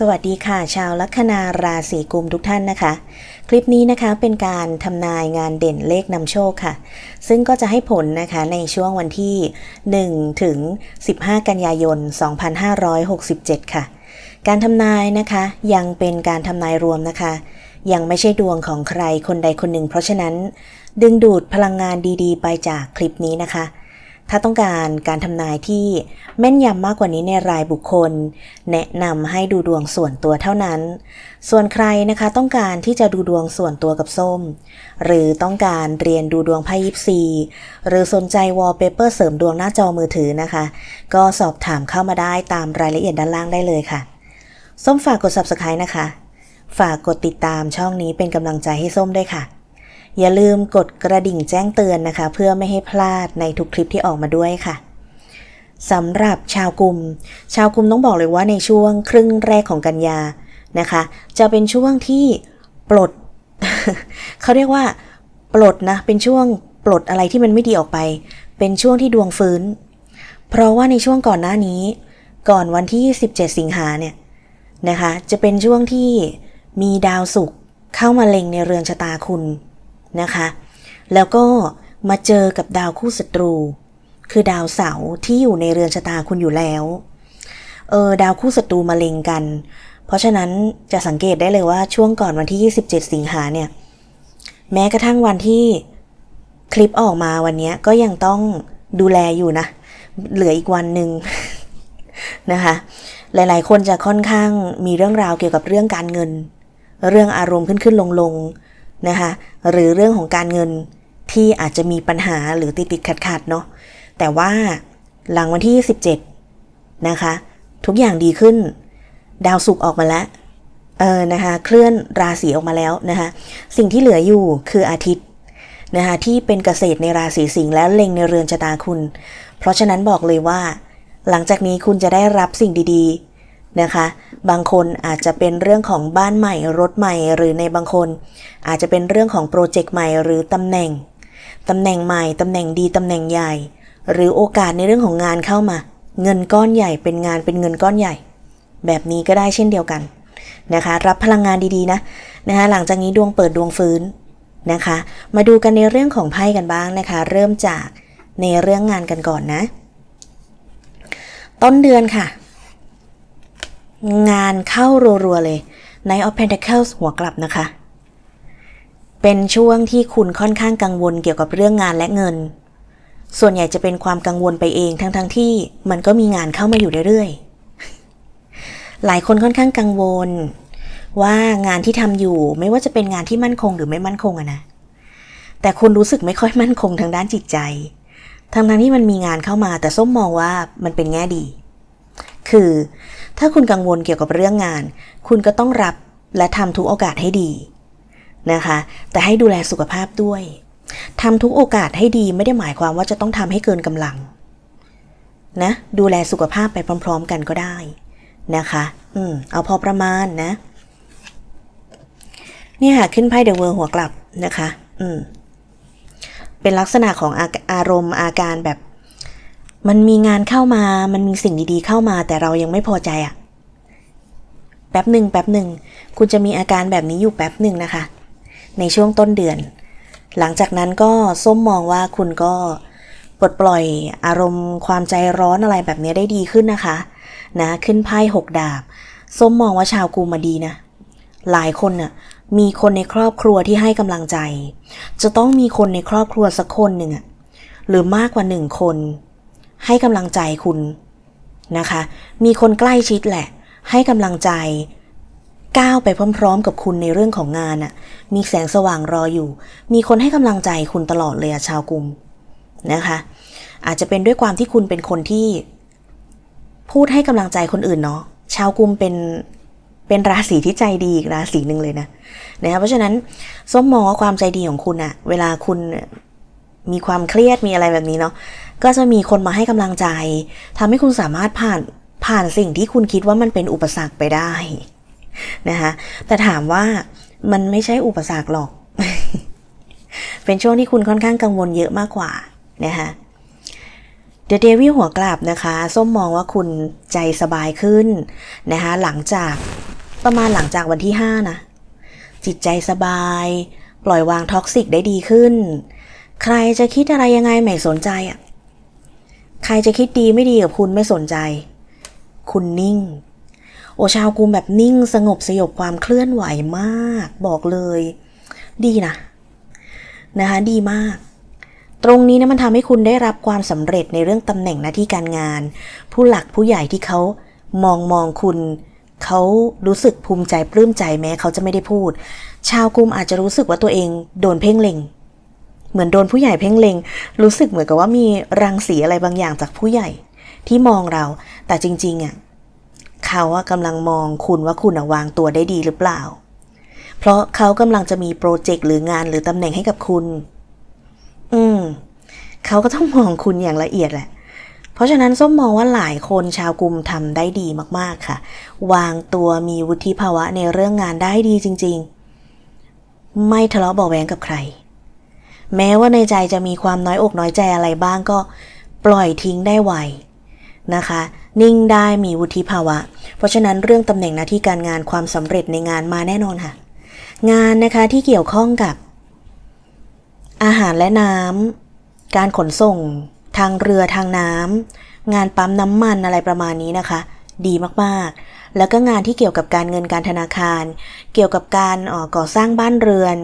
สวัสดีค่ะ ชาวลัคนาราศีกุมทุกท่านนะคะ คลิปนี้นะคะเป็นการทำนายงานเด่นเลขนำโชคค่ะ ซึ่งก็จะให้ผลนะคะในช่วงวันที่ 1 ถึง 15 กันยายน 2567 ค่ะ การทำนายนะคะยังเป็นการทำนายรวมนะคะ ยังไม่ใช่ดวงของใครคนใดคนหนึ่ง เพราะฉะนั้น ดึงดูดพลังงานดีๆ ไปจากคลิปนี้นะคะ ถ้าต้องการการทำนายที่แม่นยำมากกว่านี้ในรายบุคคล แนะนำให้ดูดวงส่วนตัวเท่านั้น ส่วนใครนะคะต้องการที่จะดูดวงส่วนตัวกับส้ม หรือต้องการเรียนดูดวงไพ่ยิปซีหรือสนใจวอลเปเปอร์เสริมดวงหน้าจอมือถือนะคะ ก็สอบถามเข้ามาได้ตามรายละเอียดด้านล่างได้เลยค่ะ ส้มฝากกด subscribe นะคะ ฝากกดติดตามช่องนี้เป็นกำลังใจให้ส้มด้วยค่ะ อย่าลืมกดกระดิ่งแจ้งเตือนนะคะ เพื่อไม่ให้พลาดในทุกคลิปที่ออกมาด้วยค่ะสำหรับชาวกลุ่ม ชาวกลุ่มต้องบอกเลยว่าในช่วงครึ่งแรกของกันยานะคะ จะเป็นช่วงที่ปลด เขาเรียกว่า ปลดนะ เป็นช่วงปลดอะไรที่มันไม่ดีออกไป เป็นช่วงที่ดวงฟื้น เพราะว่าในช่วงก่อนหน้านี้ ก่อนวันที่ 17 สิงหาเนี่ยนะคะ จะเป็นช่วงที่มีดาวศุกร์เข้ามาเล็งในเรือนชะตาคุณ นะคะ แล้วก็มาเจอกับดาวคู่ศัตรู คือดาวเสาร์ที่อยู่ในเรือนชะตาคุณอยู่แล้ว เออดาวคู่ศัตรูมาเล็งกัน เพราะฉะนั้นจะสังเกตได้เลยว่าช่วงก่อนวันที่ 27 สิงหาเนี่ย แม้กระทั่งวันที่คลิปออกมาวันนี้ก็ยังต้องดูแลอยู่นะ เหลืออีกวันหนึ่งนะคะ หลายๆ คนจะค่อนข้างมีเรื่องราวเกี่ยวกับเรื่องการเงิน เรื่องอารมณ์ขึ้นขึ้นลงลง นะคะหรือเรื่องของการเงินที่อาจจะมีปัญหาหรือติดติดขัดขัดๆเนาะแต่ว่าหลังวันที่ 17 นะคะ ทุกอย่างดีขึ้น ดาวศุกร์ออกมาแล้วเออนะคะเคลื่อนราศีออกมาแล้วนะคะสิ่งที่เหลืออยู่คืออาทิตย์นะคะที่เป็นเกษตรในราศีสิงห์แล้วเล็งในเรือนชะตาคุณ เพราะฉะนั้นบอกเลยว่า หลังจากนี้คุณจะได้รับสิ่งดีๆ นะคะ บางคนอาจจะเป็นเรื่องของบ้านใหม่รถใหม่ หรือในบางคน อาจจะเป็นเรื่องของโปรเจกต์ใหม่หรือตำแหน่งตำแหน่งใหม่ตำแหน่งดีตำแหน่งใหญ่ หรือโอกาสในเรื่องของงานเข้ามา เงินก้อนใหญ่เป็นงานเป็นเงินก้อนใหญ่ แบบนี้ก็ได้เช่นเดียวกันนะคะ รับพลังงานดีๆนะนะคะหลังจากนี้ดวงเปิดดวงฟื้นนะคะ มาดูกันในเรื่องของไพ่กันบ้างนะคะ เริ่มจากในเรื่องงานกันก่อนนะ ต้นเดือนค่ะ งานเข้ารัวๆเลย Knight of Pentacles หัวกลับนะคะ เป็นช่วงที่คุณค่อนข้างกังวลเกี่ยวกับเรื่องงานและเงิน ส่วนใหญ่จะเป็นความกังวลไปเองทั้งๆทที่มันก็มีงานเข้ามาอยู่เรื่อยๆ หลายคนค่อนข้างกังวล ว่างานที่ทำอยู่ไม่ว่าจะเป็นงานที่มั่นคงหรือไม่มั่นคงอะนะ แต่คุณรู้สึกไม่ค่อยมั่นคงทางด้านจิตใจ ทั้งนั้นที่มันมีงานเข้ามาแต่ส้มมองว่ามันเป็นแง่ดี คือ ถ้าคุณกังวลเกี่ยวกับเรื่องงาน คุณก็ต้องรับและทำทุกโอกาสให้ดีนะคะ แต่ให้ดูแลสุขภาพด้วยทำทุกโอกาสให้ดีไม่ได้หมายความว่าจะต้องทำให้เกินกำลังนะดูแลสุขภาพไปพร้อม ๆ กันก็ได้นะคะ อืม เอาพอประมาณนะ เนี่ยค่ะ ขึ้นไพ่เดอะเวอร์หัวกลับนะคะ อืม เป็นลักษณะของอาอารมณ์อาการแบบ มันมีงานเข้ามา มันมีสิ่งดีๆเข้ามา แต่เรายังไม่พอใจอะแป๊บหนึ่งแป๊บหนึ่ง คุณจะมีอาการแบบนี้อยู่แป๊บหนึ่งนะคะ ในช่วงต้นเดือน หลังจากนั้นก็ส้มมองว่าคุณก็ปลดปล่อยอารมณ์ความใจร้อนอะไรแบบนี้ได้ดีขึ้นนะคะ นะ ขึ้นไพ่หกดาบ ส้มมองว่าชาวกูมาดีนะ หลายคนน่ะ มีคนในครอบครัวที่ให้กำลังใจ จะต้องมีคนในครอบครัวสักคนหนึ่งอะหรือมากกว่าหนึ่งคน ให้กำลังใจคุณนะคะ มีคนใกล้ชิดแหละ ให้กำลังใจ ก้าวไปพร้อม ๆ กับคุณในเรื่องของงานอะมีแสงสว่างรออยู่ มีคนให้กำลังใจคุณตลอดเลยอะชาวกรุมนะคะ อาจจะเป็นด้วยความที่คุณเป็นคนที่ พูดให้กำลังใจคนอื่นเนาะ ชาวกรุมเป็นเป็นราศีที่ใจดีอีกราศีหนึ่งเลยนะนะคะเพราะฉะนั้นส้มมองว่าความใจดีของคุณอะเวลาคุณ มีความเครียดมีอะไรแบบนี้เนาะก็จะมีคนมาให้กำลังใจทำให้คุณสามารถผ่านผ่านสิ่งที่คุณคิดว่ามันเป็นอุปสรรคไปได้นะคะแต่ถามว่ามันไม่ใช่อุปสรรคหรอก เป็นช่วงที่คุณค่อนข้างกังวลเยอะมากกว่านะคะเด e เดวิ l หัวกลับนะคะ ส้มมองว่าคุณใจสบายขึ้นนะคะหลังจากประมาณหลังจากวันที่ 5 นะ จิตใจสบาย ปล่อยวางท็อกซิกได้ดีขึ้น ใครจะคิดอะไรยังไงไม่สนใจอะ ใครจะคิดดีไม่ดีกับคุณไม่สนใจ คุณนิ่ง โอชาวกุมแบบนิ่งสงบสยบความเคลื่อนไหวมาก บอกเลย ดีนะ นะคะดีมากตรงนี้นะมันทำให้คุณได้รับความสำเร็จในเรื่องตำแหน่งหน้าที่การงาน ผู้หลักผู้ใหญ่ที่เขามองมองคุณ เขารู้สึกภูมิใจปลื้มใจแม้เขาจะไม่ได้พูด ชาวกุมอาจจะรู้สึกว่าตัวเองโดนเพ่งเล็ง เหมือนโดนผู้ใหญ่เพ่งเล็ง รู้สึกเหมือนกับว่ามีรังสีอะไรบางอย่างจากผู้ใหญ่ที่มองเรา แต่จริงๆอะเขาอะกำลังมองคุณว่าคุณอะวางตัวได้ดีหรือเปล่า เพราะเขากำลังจะมีโปรเจกต์หรืองานหรือตำแหน่งให้กับคุณ อืม เขาก็ต้องมองคุณอย่างละเอียดแหละ เพราะฉะนั้นส้มมองว่าหลายคนชาวกลุ่มทำได้ดีมากๆค่ะ วางตัวมีวุฒิภาวะในเรื่องงานได้ดีจริง ๆ ไม่ทะเลาะเบาะแวงกับใคร แม้ว่าในใจจะมีความน้อยอกน้อยใจอะไรบ้างก็ปล่อยทิ้งได้ไวนะคะ นิ่งได้มีวุฒิภาวะ เพราะฉะนั้นเรื่องตำแหน่งหน้าที่การงานความสำเร็จในงานมาแน่นอนค่ะ งานนะคะที่เกี่ยวข้องกับ อาหารและน้ำการขนส่ง ทางเรือทางน้ำงานปั๊มน้ำมันอะไรประมาณนี้นะคะ ดีมากๆ แล้วก็งานที่เกี่ยวกับการเงินการธนาคาร เกี่ยวกับการออก่อสร้างบ้านเรือน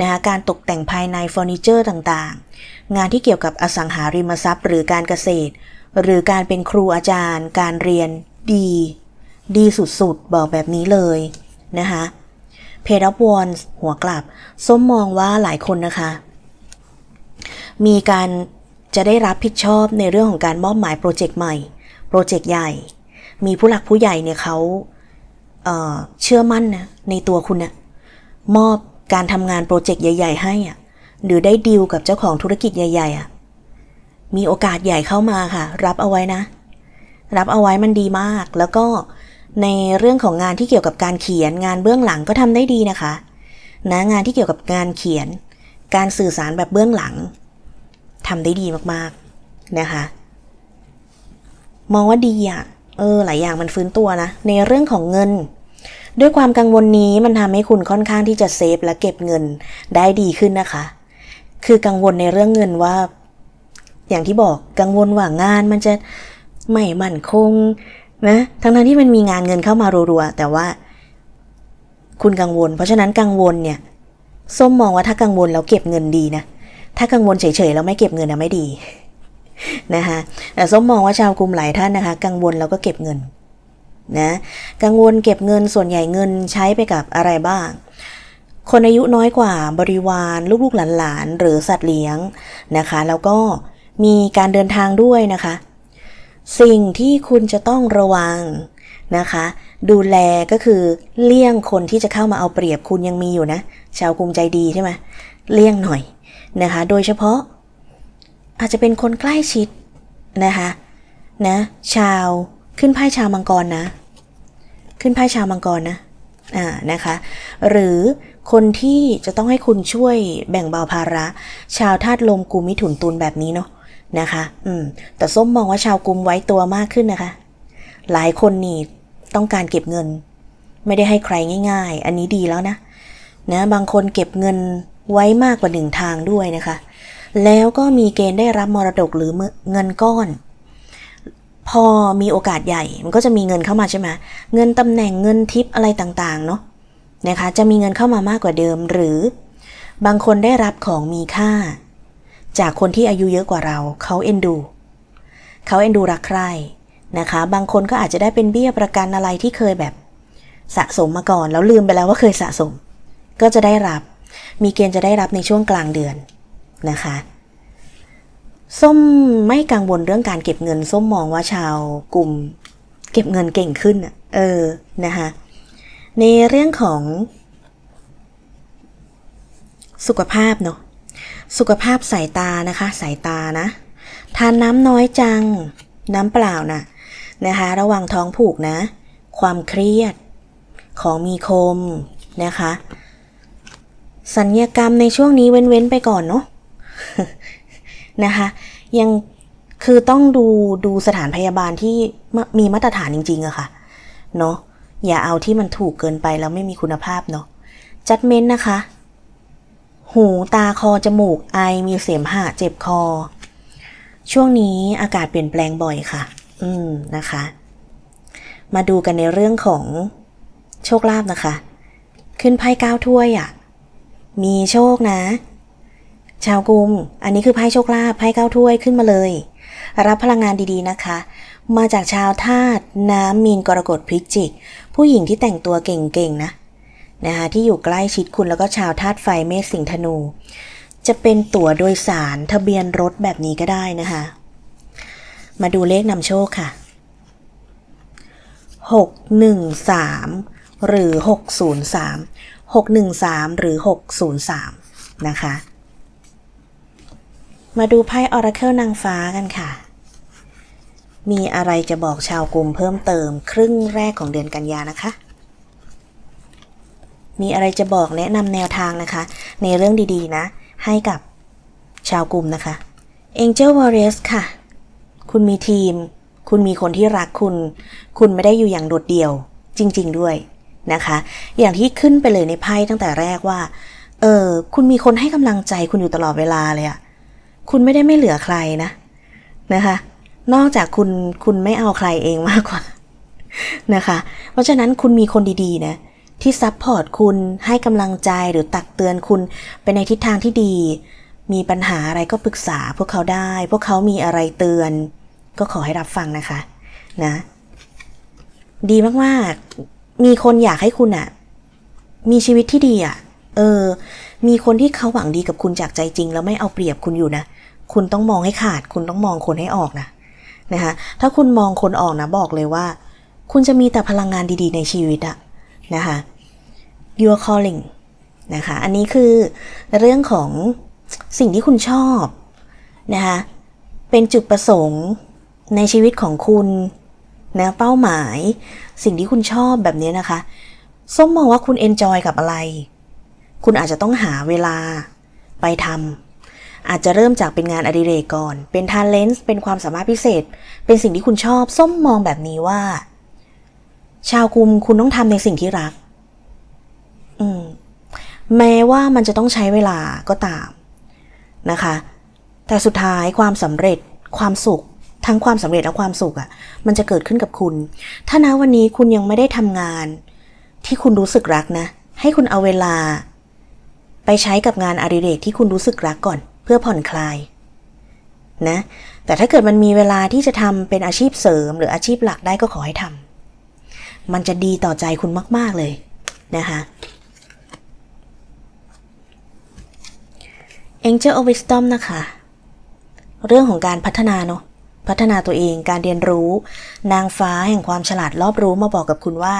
นะคะการตกแต่งภายในเฟอร์นิเจอร์ต่างๆ งานที่เกี่ยวกับอสังหาริมทรัพย์ หรือการเกษตร หรือการเป็นครูอาจารย์ การเรียนดี ดีสุดๆ บอกแบบนี้เลยนะคะเพดับวอนหัวกลับ ส้มมองว่าหลายคนนะคะ มีการจะได้รับผิดชอบในเรื่องของการมอบหมายโปรเจกต์ใหม่ โปรเจกต์ใหญ่ มีผู้หลักผู้ใหญ่เนี่ยเขาเเชื่อมั่นนะในตัวคุณนะมอบการทำงานโปรเจกต์ใหญ่ ๆ ให้อะหรือได้ดีลกับเจ้าของธุรกิจใหญ่ๆอะมีโอกาสใหญ่เข้ามาค่ะ รับเอาไว้นะ รับเอาไว้มันดีมาก แล้วก็ในเรื่องของงานที่เกี่ยวกับการเขียนงานเบื้องหลังก็ทำได้ดีนะคะนะงานที่เกี่ยวกับงานเขียน การสื่อสารแบบเบื้องหลังทำได้ดีมากๆนะคะมองว่าดีอะ เออหลายอย่างมันฟื้นตัวนะ ในเรื่องของเงิน ด้วยความกังวลนี้มันทำให้คุณค่อนข้างที่จะเซฟและเก็บเงินได้ดีขึ้นนะคะ คือกังวลในเรื่องเงินว่า อย่างที่บอกกังวลว่างานมันจะไม่มั่นคงนะทั้งนั้นที่มันมีงานเงินเข้ามารัวๆแต่ว่า คุณกังวล เพราะฉะนั้นกังวลเนี่ยส้มมองว่าถ้ากังวลแล้วเก็บเงินดีนะถ้ากังวลเฉยๆแล้วไม่เก็บเงินนะไม่ดี นะคะแต่ส้มมองว่าชาวกลุ่มหลายท่านนะคะ กังวลแล้วก็เก็บเงินนะกังวลเก็บเงินส่วนใหญ่เงินใช้ไปกับอะไรบ้าง คนอายุน้อยกว่าบริวารลูกๆหลานๆหรือสัตว์เลี้ยงนะคะ แล้วก็มีการเดินทางด้วยนะคะ สิ่งที่คุณจะต้องระวังนะคะ ดูแลก็คือเลี่ยงคนที่จะเข้ามาเอาเปรียบคุณยังมีอยู่นะ ชาวกรุงใจดีใช่ไหมเลี่ยงหน่อยนะคะ โดยเฉพาะ อาจจะเป็นคนใกล้ชิดนะคะนะชาวขึ้นไพ่ชาวมังกรนะ ขึ้นไพ่ชาวมังกรนะอ่านะคะหรือคนที่จะต้องให้คุณช่วยแบ่งเบาภาระ ชาวธาตุลมกุมมิถุนตุลแบบนี้เนาะนะคะอืมแต่ส้มมองว่าชาวกุมไว้ตัวมากขึ้นนะคะ หลายคนนี่ต้องการเก็บเงิน ไม่ได้ให้ใครง่าย ๆ อันนี้ดีแล้วนะนะบางคนเก็บเงินไว้มากกว่าหนึ่งทางด้วยนะคะ แล้วก็มีเกณฑ์ได้รับมรดกหรือเงินก้อน พอมีโอกาสใหญ่ มันก็จะมีเงินเข้ามาใช่ไหมเงินตำแหน่งเงินทิปอะไรต่างๆ เนาะนะคะจะมีเงินเข้ามามากกว่าเดิม หรือบางคนได้รับของมีค่า จากคนที่อายุเยอะกว่าเราเขาเอ็นดูเขาเอ็นดูรักใคร่นะคะ บางคนก็อาจจะได้เป็นเบี้ยประกันอะไรที่เคยแบบสะสมมาก่อน แล้วลืมไปแล้วว่าเคยสะสม ก็จะได้รับ มีเกณฑ์จะได้รับในช่วงกลางเดือน นะคะ ส้มไม่กังวลเรื่องการเก็บเงิน ส้มมองว่าชาวกลุ่ม เก็บเงินเก่งขึ้นอะเออนะคะในเรื่องของ สุขภาพเนาะสุขภาพสายตานะคะ สายตานะทานน้ำน้อยจัง น้ำเปล่านะนะคะ ระวังท้องผูกนะ ความเครียดของมีคมนะคะ สัญญกรรมในช่วงนี้เว้น ๆ ไปก่อนเนาะ นะคะ ยังคือต้องดูดูสถานพยาบาลที่มีมาตรฐานจริงๆอะค่ะ เนาะอย่าเอาที่มันถูกเกินไปแล้วไม่มีคุณภาพเนาะจัดเม้นนะคะ หูตาคอจมูกไอมีเสมหะเจ็บคอ ช่วงนี้อากาศเปลี่ยนแปลงบ่อยค่ะ อืมนะคะ มาดูกันในเรื่องของโชคลาภนะคะ ขึ้นไพ่เก้าถ้วยอะ มีโชคนะ ชาวกุม อันนี้คือไพ่โชคลาภไพ่เก้าถ้วยขึ้นมาเลย รับพลังงานดีๆนะคะ มาจากชาวธาตุน้ำมีนกรกฎพริกจิก ผู้หญิงที่แต่งตัวเก่งๆนะนะคะที่อยู่ใกล้ชิดคุณแล้วก็ชาวธาตุไฟเมษสิงธนู จะเป็นตั๋วโดยสารทะเบียนรถแบบนี้ก็ได้นะคะ มาดูเลขนำโชคค่ะ 6 1 3 หรือ 603 613 หรือ 603 นะคะ มาดูไพ่ออราเคิลนางฟ้ากันค่ะ มีอะไรจะบอกชาวกลุ่มเพิ่มเติม ครึ่งแรกของเดือนกันยานะคะ มีอะไรจะบอกแนะนำแนวทางนะคะ ในเรื่องดีๆนะ ให้กับชาวกลุ่มนะคะ Angel Warriors ค่ะ คุณมีทีม คุณมีคนที่รักคุณ คุณไม่ได้อยู่อย่างโดดเดี่ยว จริง ๆ ด้วยนะคะ อย่างที่ขึ้นไปเลยในไพ่ตั้งแต่แรกว่า เออ คุณมีคนให้กำลังใจคุณอยู่ตลอดเวลาเลยอะ คุณไม่ได้ไม่เหลือใครนะนะคะ นอกจากคุณคุณไม่เอาใครเองมากกว่านะคะ เพราะฉะนั้นคุณมีคนดีๆนะที่ซัพพอร์ตคุณให้กำลังใจหรือตักเตือนคุณไปในทิศทางที่ดี มีปัญหาอะไรก็ปรึกษาพวกเขาได้ พวกเขามีอะไรเตือน ก็ขอให้รับฟังนะคะนะ ดีมากๆ มีคนอยากให้คุณอะมีชีวิตที่ดีอะ เออ มีคนที่เขาหวังดีกับคุณจากใจจริง แล้วไม่เอาเปรียบคุณอยู่นะ คุณต้องมองให้ขาด คุณต้องมองคนให้ออกนะนะคะ ถ้าคุณมองคนออกนะบอกเลยว่า คุณจะมีแต่พลังงานดีๆ ในชีวิตอะนะคะ your calling นะคะ อันนี้คือเรื่องของสิ่งที่คุณชอบนะคะ เป็นจุดประสงค์ในชีวิตของคุณนะเป้าหมาย สิ่งที่คุณชอบแบบนี้นะคะ ส้มมองว่าคุณเอนจอยกับอะไร คุณอาจจะต้องหาเวลาไปทำอาจจะเริ่มจากเป็นงานอดิเรกก่อน เป็นท a เลน t เป็นความสามารถพิเศษ เป็นสิ่งที่คุณชอบ ส้มมองแบบนี้ว่า ชาวกุมคุณต้องทำในสิ่งที่รัก อืม แม้ว่ามันจะต้องใช้เวลาก็ตามนะคะ แต่สุดท้ายความสำเร็จ ความสุขทั้งความสำเร็จและความสุขอะ่ะ มันจะเกิดขึ้นกับคุณ ถ้านะวันนี้คุณยังไม่ได้ทำงาน ที่คุณรู้สึกรักนะ ให้คุณเอาเวลา ไปใช้กับงานอดิเรกที่คุณรู้สึกรักก่อน เพื่อผ่อนคลายนะ แต่ถ้าเกิดมันมีเวลาที่จะทำเป็นอาชีพเสริม หรืออาชีพหลักได้ก็ขอให้ทำมันจะดีต่อใจคุณมาก ๆเลยนะคะ Angel of Wisdom นะคะ เรื่องของการพัฒนาเนาะพัฒนาตัวเองการเรียนรู้ นางฟ้าแห่งความฉลาดรอบรู้มาบอกกับคุณว่า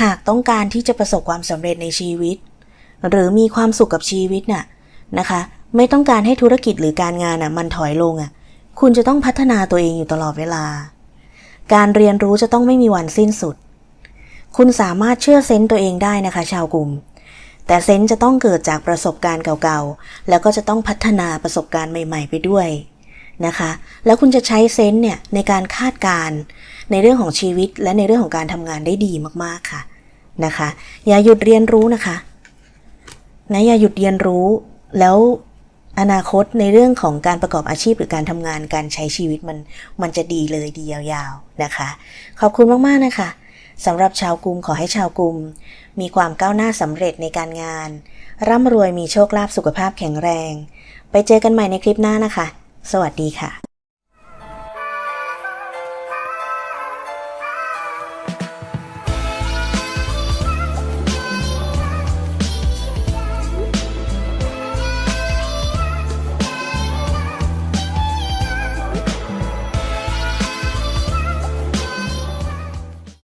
หากต้องการที่จะประสบความสำเร็จในชีวิต หรือมีความสุขกับชีวิตน่ะนะคะ ไม่ต้องการให้ธุรกิจหรือการงานน่ะมันถอยลงอะ คุณจะต้องพัฒนาตัวเองอยู่ตลอดเวลา การเรียนรู้จะต้องไม่มีวันสิ้นสุด คุณสามารถเชื่อเซนต์ตัวเองได้นะคะ ชาวกลุ่ม แต่เซนต์จะต้องเกิดจากประสบการณ์เก่าๆ แล้วก็จะต้องพัฒนาประสบการณ์ใหม่ ๆ ไปด้วยนะคะ แล้วคุณจะใช้เซนต์เนี่ยในการคาดการณ์ในเรื่องของชีวิตและในเรื่องของการทำงานได้ดีมากๆค่ะนะคะ อย่าหยุดเรียนรู้นะคะ นะอย่าหยุดเรียนรู้ แล้วอนาคตในเรื่องของการประกอบอาชีพหรือการทำงานการใช้ชีวิตมันมันจะดีเลยดียาวๆนะคะ ขอบคุณมากๆนะคะสำหรับชาวกรุงขอให้ชาวกรุงมีความก้าวหน้าสำเร็จในการงาน ร่ำรวยมีโชคลาภสุขภาพแข็งแรง ไปเจอกันใหม่ในคลิปหน้านะคะ สวัสดีค่ะ